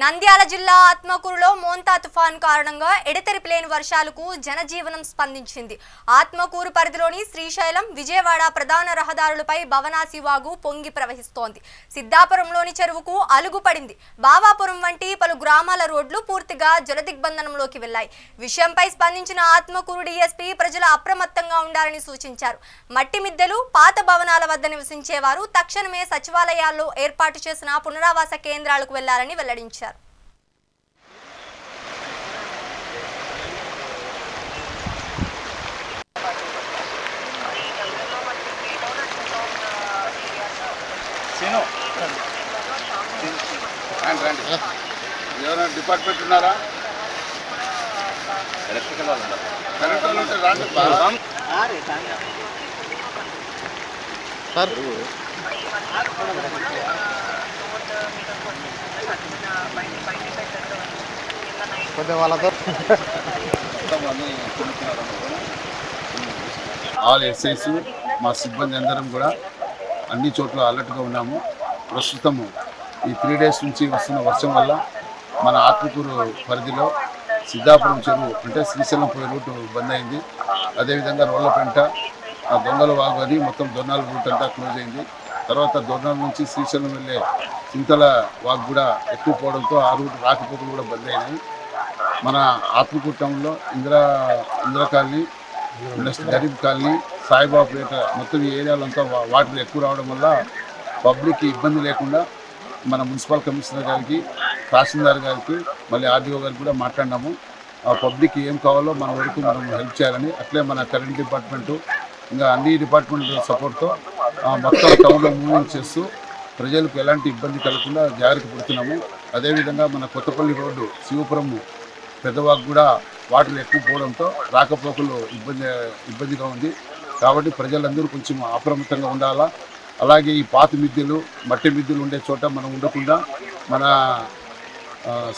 నంద్యాల జిల్లా ఆత్మకూరులో మోంతా తుఫాన్ కారణంగా ఎడతెరిపి లేని వర్షాలకు జనజీవనం స్పందించింది. ఆత్మకూరు పరిధిలోని శ్రీశైలం విజయవాడ ప్రధాన రహదారులపై భవనాసి వాగు పొంగి ప్రవహిస్తోంది. సిద్ధాపురంలోని చెరువుకు అలుగు పడింది బావాపురం వంటి పలు గ్రామాల రోడ్లు పూర్తిగా జలదిగ్బంధనంలోకి వెళ్ళాయి విషయంపై స్పందించిన ఆత్మకూరు డీఎస్పీ ప్రజలు అప్రమత్తంగా ఉండాలని సూచించారు. మట్టి మిద్దెలు పాత భవనాల వద్ద నివసించేవారు తక్షణమే సచివాలయాల్లో ఏర్పాటు చేసిన పునరావాస కేంద్రాలకు వెళ్ళాలని వెల్లడించారు. రండి రండి. ఎవరైనా డిపార్ట్మెంట్ ఉన్నారా? ఎలక్ట్రికల్ వాళ్ళు కరెంట్ వాళ్ళు ఉంటే రండి బాగా. కొద్దిగా వాళ్ళతో. ఆల్ ఎస్ఐస్ మా సిబ్బంది అందరం కూడా అన్ని చోట్ల అలర్ట్గా ఉన్నాము. ప్రస్తుతము ఈ త్రీ డేస్ నుంచి వస్తున్న వర్షం వల్ల మన ఆత్మకూరు పరిధిలో సిద్ధాపురం చెరువు అంటే శ్రీశైలం పోయే రూట్ బంద్ అయింది. అదేవిధంగా రోళ్ళపెంట ఆ దొంగల వాగు అని మొత్తం దొన్నాల రూట్ అంతా క్లోజ్ అయింది. తర్వాత దొన్నాల నుంచి శ్రీశైలం వెళ్ళే చింతల వాగు కూడా ఎక్కువ పోవడంతో ఆ రూట్ రాకపోకలు కూడా బంద్ అయినాయి. మన ఆత్మకూరు టౌన్లో Indira Indira colony next Garib colony Saibabupeta మొత్తం ఈ ఏరియాలంతా వా- వాటర్ ఎక్కువ రావడం వల్ల పబ్లిక్కి ఇబ్బంది లేకుండా మన మున్సిపల్ కమిషనర్ గారికి తహసీల్దార్ గారికి మళ్ళీ ఆర్డీఓ గారికి కూడా మాట్లాడినాము. ఆ పబ్లిక్ ఏం కావాలో మన వరకు మనం హెల్ప్ చేయాలని అట్లే మన కరెంట్ డిపార్ట్మెంటు ఇంకా అన్ని డిపార్ట్మెంట్ సపోర్ట్తో ఆ, మొత్తం టౌన్లో మూవింగ్ చేస్తూ ప్రజలకు ఎలాంటి ఇబ్బంది కలగకుండా జాగ్రత్త పడుతున్నాము. అదేవిధంగా మన కొత్తపల్లి రోడ్డు శివపురము పెద్దవాకు కూడా వాటర్ ఎక్కువ పోవడంతో రాకపోకలు ఇబ్బంది ఇబ్బందిగా ఉంది. కాబట్టి ప్రజలందరూ కొంచెం అప్రమత్తంగా ఉండాలా? అలాగే ఈ పాత మిద్దెలు మట్టి మిద్దెలు ఉండే చోట మనం ఉండకుండా మన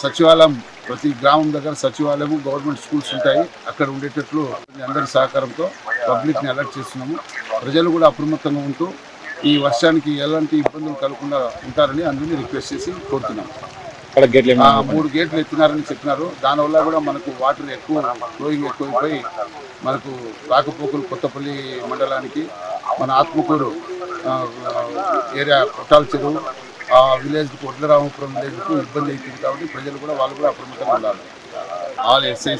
సచివాలయం ప్రతి గ్రామం దగ్గర సచివాలయం గవర్నమెంట్ స్కూల్స్ ఉంటాయి. అక్కడ ఉండేటట్లు అందరి సహకారంతో పబ్లిక్ని అలర్ట్ చేస్తున్నాము. ప్రజలు కూడా అప్రమత్తంగా ఉంటూ ఈ వర్షానికి ఎలాంటి ఇబ్బందులు కలగకుండా ఉంటారని అందరినీ రిక్వెస్ట్ చేసి ఆ, మూడు గేట్లు ఎత్తినారని చెప్పినారు. దానివల్ల కూడా మనకు వాటర్ ఎక్కువ ఫ్లోయింగ్ ఎక్కువైపోయి మనకు రాకపోకలు కొత్తపల్లి మండలానికి మన ఆత్మకూరు ఏరియా కొట్టాల చెరువు ఆ విలేజ్కి వడ్లరామపురం విలేజ్కు ఇబ్బంది అవుతుంది కాబట్టి ప్రజలు కూడా వాళ్ళు కూడా అప్రమత్తంగా ఉండాలి. All SI